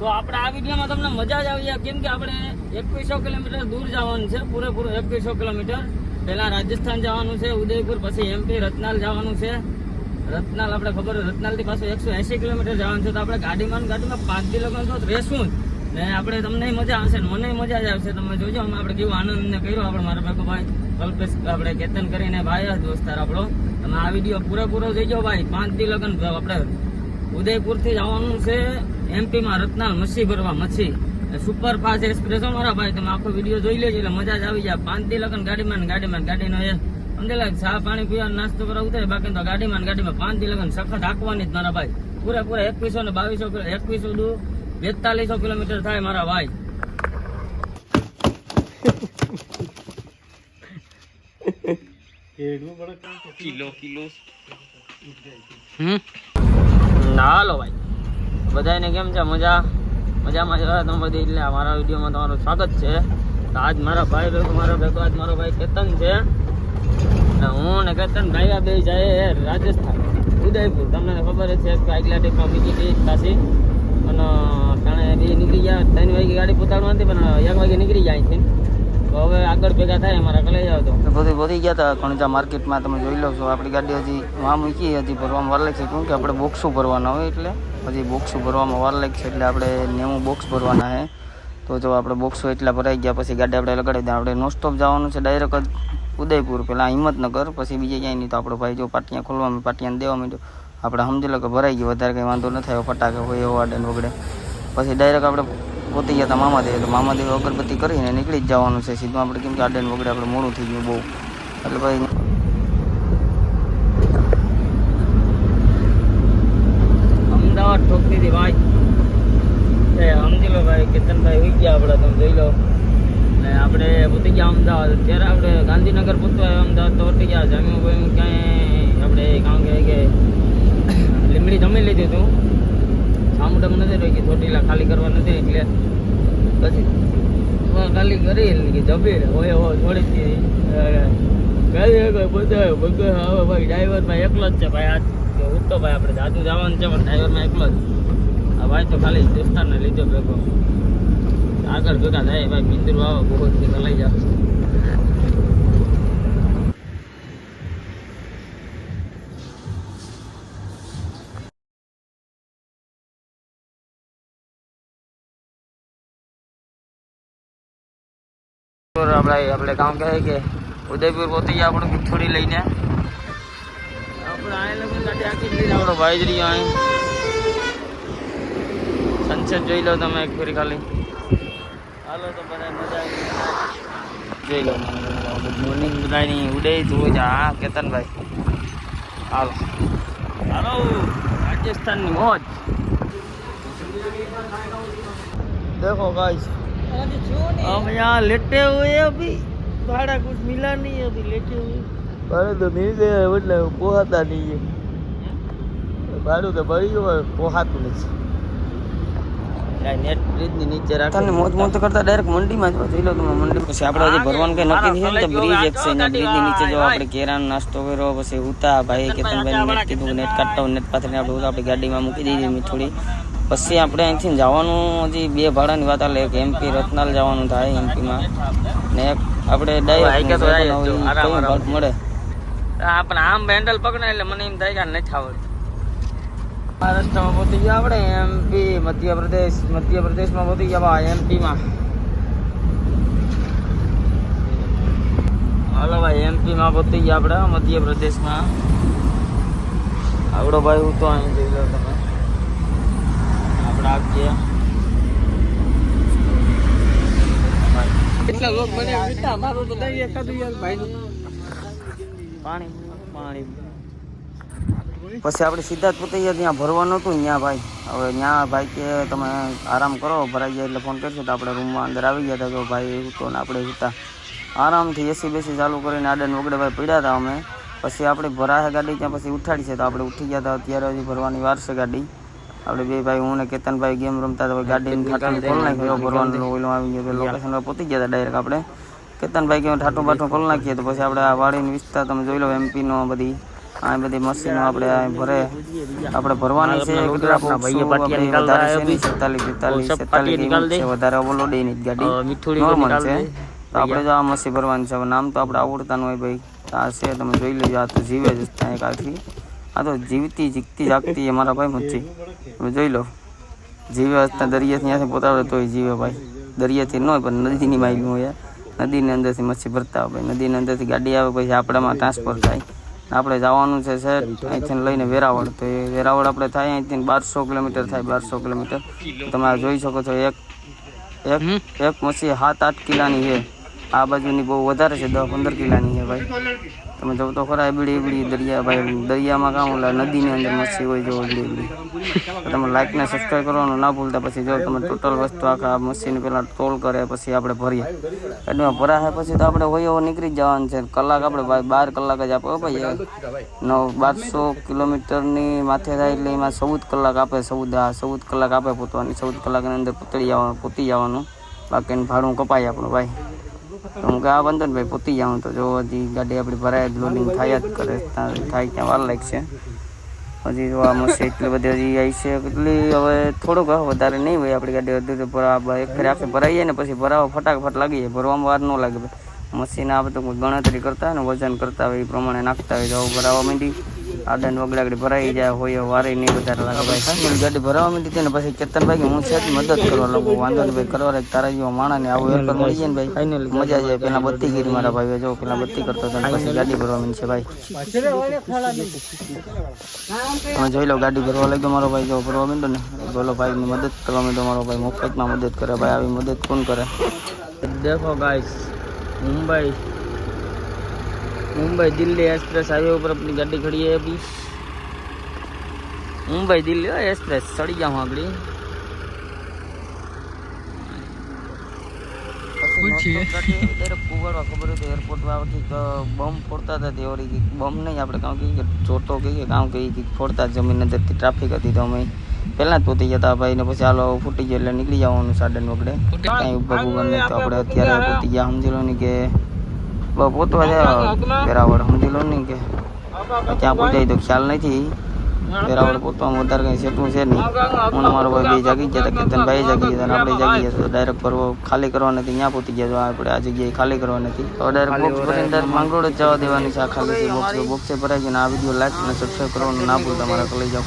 તો આપણે આ વિડીયોમાં તમને મજા જ આવી કેમ કે આપણે એકવીસો કિલોમીટર દૂર જવાનું છે, પૂરેપૂરું એકવીસો કિલોમીટર. પહેલાં રાજસ્થાન જવાનું છે, ઉદયપુર, પછી એમપી રત્નાલ જવાનું છે. રત્નાલ આપણે ખબર રત્નાલથી પાછું એકસો એંસી કિલોમીટર જવાનું છે. તો આપણે ગાડીમાં ગાડીમાં પાંચ દી લગન તો રહેશું જ. ને આપણે તમને મજા આવશે મને મજા જ આવશે. તમે જોજો, અમે આપણે કેવું આનંદ ને કર્યો આપણે મારા ભેગો ભાઈ કલ્પેશ, આપણે કેતન કરીને ભાઈ દોસ્તાર આપણો. તમે આ વીડિયો પૂરેપૂરો જોઈજો ભાઈ. પાંચ દી લગન, આપણે ઉદયપુરથી જવાનું છે એમપીમાં રત્નાલ મચ્છી ભરવા મચ્છી. સુપર ફાસ્ટ એક્સપ્રેસ હો મારા ભાઈ તમે આખો વીડિયો જોઈ લેજો એટલે મજા જ આવી જાય. પાંચ દી લગન ગાડીમાં ને ગાડીમાં ગાડીનો એ લાગે ચા પાણી પીવા નાસ્તો કરવા ઉતરે બાકી તો ગાડીમાં ગાડીમાં પાંચ દી લગન સખત હાંકવાની જ મારા ભાઈ. પૂરેપૂરા એકવીસો ને બાવીસો એકવીસો દુ બેતાલીસો કિલોમીટર થાય મારા ભાઈ. Kilo kilo. હમ? હાલો ભાઈ. બધાને કેમ છે? મજા? મજામાં જવા તમે બધી? એટલે મારા વિડીયોમાં તમારું સ્વાગત છે. તો આજ મારા ભાઈ ભેગો, મારો ભેગો આજ મારો ભાઈ કેતન છે. હું ને કેતન ભાઈ બે જાય રાજસ્થાન, ઉદયપુર. તમને ખબર છે કે આગલા ટીપમાં બીજી ટીપ પાછી અને તાણે બે નીકળી ગયા. ત્રણ વાગે ગાડી પોતાડવા હતી, પણ એક વાગે નીકળી જાય છે હવે આગળ ભેગા થાય, અમારા કલે જાવ તો બધું વધી ગયા હતા કણજા માર્કેટમાં તમે જોઈ લો છો, આપણી ગાડી હજી વામ મૂકી, હજી ભરવામાં વાર લાગશે. કેમ કે આપણે બોક્સો ભરવાના હોય એટલે? હજી બોક્સો ભરવામાં વાર લાગશે એટલે આપણે નેવું બોક્સ ભરવાના છે તો જો આપણે બોક્સો એટલા ભરાઈ ગયા, પછી ગાડી આપણે લગાડી દે આપણે નોસ્ટોપ જવાનું છે ડાયરેક્ટ જ ઉદયપુર. પહેલાં હિંમતનગર, પછી બીજે ક્યાંય નહીં. તો આપણો ભાઈ જો પાટિયા ખોલવામાં પાટિયાને દેવા માંડ્યો. આપણે સમજી લો કે ભરાઈ ગયું, વધારે કંઈ વાંધો ન થાય, ફટાકે હોય એવો આડે વગડે. પછી ડાયરેક્ટ આપણે પોતે ગયા હતા મામાદેવ. તો મામાદેવ અગરબત્તી કરીને નીકળી જ જવાનું છે સીધું. આપણે કેમ કે આડે ને વગડે આપણે મોડું થઈ ગયું બહુ. એટલે ભાઈ અમદાવાદ ઠોકતી હતી ભાઈ. એ સમજી લો ભાઈ કેતનભાઈ હોઈ ગયા આપણે તમે જોઈ લો. ને આપણે પહોંચી ગયા અમદાવાદ. ત્યારે આપણે ગાંધીનગર પૂછવા અમદાવાદ તો પહોંચી ગયા. જમ્યું ભાઈ ક્યાંય આપણે કામ કે કે લીમડી જમી લીધું હતું સામુડમ નથી રહી કે ચોટીલા ખાલી કરવા નથી એટલે પછી હા, ખાલી કરી કે જમી હોય થોડી કઈ કોઈ બધા બધા હવે ભાઈ ડ્રાઈવરમાં એકલો જ છે ભાઈ આજ તો ભાઈ આપણે જાદુ જવાનું છે પણ ડ્રાઈવરમાં એકલો જ. આ ભાઈ તો ખાલી દોસ્તારને લીધો ભેગો. આગળ ભેગા થાય ભાઈ બિંદુ આવે બહુ લઈ જાવ अपने गाँव के है कि उदयपुर को आप छोड़ी लेने सनसेट जो लो तो तुम एक फिर खाली। हलो तो गुड मॉर्निंग बुलाई नहीं उदय तू जा। हाँ, केतन भाई। हलो हलो राजस्थान मौज देखो गाइस हम यहाँ लेटे हुए हैं अभी भाड़ा कुछ मिला नहीं है अभी लेटे हुए भाड़े तो मिल गया है मतलब पोहाता नहीं है ભાડું તો ભરી ગયું પોહાતું નથી નેટ બ્રિજ ની નીચે રાખે મોજ મોજ કરતા ડાયરેક્ટ મંડીમાં જ જોઈ લો તમે મંડી પછી આપણે હજી ભરવાનું કઈ નક્કી થયું ને તો બ્રિજ એક છે બ્રિજ ની નીચે જો આપણે કેરાનો નાસ્તો કર્યો પછી ઉતા ભાઈ કેતનભાઈ નેટ કીધું નેટ કાઢતા નેટ પાથરીને આપણે આપણી ગાડીમાં મૂકી દીધી મેં થોડી પછી આપણે અહીંથી જવાનું હજી બે ભાડાની વાત આલે એક એમપી રત્નાલ જવાનું થાય એમપીમાં ને એક આપણે ડાયરેક્ટ મળે? આપણે આમ હેન્ડલ પકડે એટલે મને એમ થાય કે નથી આવડતું. મહારાષ્ટ્રમાં પહોંચી ગયા આપણે એમપી મધ્યપ્રદેશ મધ્યપ્રદેશમાં પહોંચી ગયા ભાઈ એમપીમાં હાલો ભાઈ એમપીમાં પહોંચી ગયા આપણે મધ્યપ્રદેશમાં. આવડો ભાઈ હું તો અહીં જોઈ લો તમે. આપણે આપીએ કેટલા લોક બને બેટા મારું તો દઈ એકાદું યાર ભાઈ પાણી પાણી પછી આપણે સીધા જ પોતે ત્યાં ભરવાનું હતું ત્યાં ભાઈ. હવે ત્યાં ભાઈ કે તમે આરામ કરો ભરાઈ જાય એટલે ફોન કરશો તો આપણે રૂમમાં અંદર આવી ગયા હતા તો ભાઈ હતો ને આપણે હતા. આરામથી એસી બેસી ચાલુ કરીને આડે વગડે ભાઈ પડ્યા હતા અમે. પછી આપણે ભરાશે ગાડી ત્યાં પછી ઉઠાડી છે. તો આપણે ઉઠી ગયા હતા અત્યારે હજી ભરવાની વાર છે ગાડી. આપણે બે ભાઈ હું ને કેતનભાઈ ગેમ રમતા હતા ગાડીને ખોલ નાખ્યો ભરવાનું ઓઈલો આવી ગયો લોકેશન પર પહોંચી ગયા હતા ડાયરેક્ટ આપણે કેતનભાઈ કે ઠાઠું બાઠું ખોલ નાખીએ તો પછી આપણે આ વાડીની વિસ્તાર તમે જોઈ લો એમપીનો બધી આ બધી મશીનો આપણે ભરે. આપણે ભરવાની છે વધારે છે રહ્યા નહીં, 47 અભી. 47 પાટિયા નિકાલ દે. છે વધારે ઓવરલોડ જ ગાડી. નોર્મલ છે. તો આપણે જો આ મશી ભરવાની છે. નામ તો આપણે આવડતા ન હોય ભાઈ. આ છે તમે જોઈ લેજો આ તો જીવે જ ત્યાં એક આથી આ તો જીવતી જીગતી જાગતી એ મારા ભાઈ મચ્છી તમે જોઈ લો. જીવે હસતા દરિયાથી ત્યાંથી પોતાડે તોય જીવે ભાઈ. દરિયાથી ન હોય પણ નદીની માઇલું હોય નદીની અંદરથી મચ્છી ભરતા હોય ભાઈ. નદીની અંદરથી ગાડી આવે પછી આપણામાં ટ્રાન્સફર થાય. આપણે જવાનું છે સર અહીંથી લઈને વેરાવળ. તો એ વેરાવળ આપણે થાય અહીંથી બારસો કિલોમીટર થાય બારસો કિલોમીટર. તમે જોઈ શકો છો એક એક એક મચ્છી સાત આઠ કિલાની છે. આ બાજુની બહુ વધારે છે દસ પંદર કિલાની ભાઈ. તમે જો તો ખરા, એબડી એબડી દરિયા ભાઈ. દરિયામાં કામ ઓલા નદીની અંદર મચ્છી હોય જો એબડી એબડી. તમે લાઈક ને સબસ્ક્રાઈબ કરવાનું ના ભૂલતા, પછી જો તમે ટોટલ વસ્તુ આખા મચ્છીને પહેલાં ટોલ કરે, પછી આપણે ભરીએ. એટલે ભરાશે પછી તો આપણે હોય એવો નીકળી જવાનું છે. કલાક આપણે ભાઈ બાર કલાક જ આપો ભાઈ નવ, બારસો કિલોમીટરની માથે થાય એટલે એમાં ચૌદ કલાક આપે, ચૌદ, હા, ચૌદ કલાક આપે પોતવાની. ચૌદ કલાકની અંદર પૂતળી જવાનું પૂતી જવાનું બાકીનું ભાડું કપાય આપણું ભાઈ. હું કે આ બંધન ભાઈ પૂતી જાઉં તો જો હજી ગાડી આપણી ભરાય લોડિંગ થાય જ કરે. થાય ત્યાં વાર લાગશે. હજી જો આ એટલી બધી હજી આવી છે. કેટલી હવે થોડુંક વધારે નહીં હોય આપણી ગાડી અડધી તો ભરા એક ફેર આખી ભરાઈએ ને પછી ભરાવા ફટાફટ લાગી જાય. ભરવામાં વાર ન લાગે. મશીન આ બધું ગણતરી કરતા હોય ને વજન કરતા હોય એ પ્રમાણે નાખતા હોય તો ભરાવા માંડી. આડા ને વગડાગડી ભરાઈ જાય હોય વારે નહીં વધારે લાગે ભાઈ. સાંજે ગાડી ભરાવા માંડી હતી ને પછી કેતનભાઈ કે હું છે મદદ કરવા લાગુ વાંધો નહીં ભાઈ કરવા લાગે તારા જેવા માણા ને આવું હેલ્પર મળી જાય ને ભાઈ ફાઇનલી મજા જાય. પેલા બત્તી ગીરી મારા ભાઈ જો પેલા બત્તી કરતો હતો ને પછી ગાડી ભરવા માંડી છે ભાઈ. તમે જોઈ લો ગાડી ભરવા લાગ્યો મારો ભાઈ જો ભરવા માંડ્યો ને બોલો ભાઈ ની મદદ કરવા માંડ્યો મારો ભાઈ મફતમાં મદદ કરે ભાઈ આવી મદદ કોણ કરે? દેખો guys Mumbai Mumbai Delhi express highway ઉપર આપણી ગાડી ખડી બી. મુંબઈ દિલ્હી એક્સપ્રેસ. ચડી જાઉં આગળી. ખબર હતી એરપોર્ટમાં બમ ફોડતા હતા તે બમ નહીં આપણે કામ કહીએ જોતો કહીએ કામ કહીએ કે ફોડતા જમીન અંદરથી ટ્રાફિક હતી તો અમે પહેલાં જ પોતી જતા ભાઈ પછી હાલો ફૂટી ગયો એટલે નીકળી જવાનું સાડન વગડે. કાંઈ ઉપર ગુગલ નહીં આપણે અત્યારે પોતી ગયા. સમજી લો ને કે પોતવા જાય વેરાવળ સમજી લો ને કે ત્યાં પહોંચાય તો ખ્યાલ નથી. વેરાવળ પોતવામાં વધારે કંઈ સેટું છે નહીં. હું મારો ભાઈ બે જાગી ગયા કેતનભાઈ જાગી ગયા આપણે જાગી ગયા તો ડાયરેક્ટ ભરવો ખાલી કરવા નથી ત્યાં પહોંચી ગયા આપણે આ જગ્યાએ ખાલી કરવા નથી. હવે ડાયરેક્ટ બોક્સ ભરીને ડાયરેક્ટ માંગરોળ જ જવા દેવાની છે આ ખાલી બોક્સ બોક્સે ભરાઈ ગયું અને આ વીડિયો લાઈક અને સબસ્ક્રાઈબ કરવાનું ના ભૂલતા મારા લઈ જાઓ.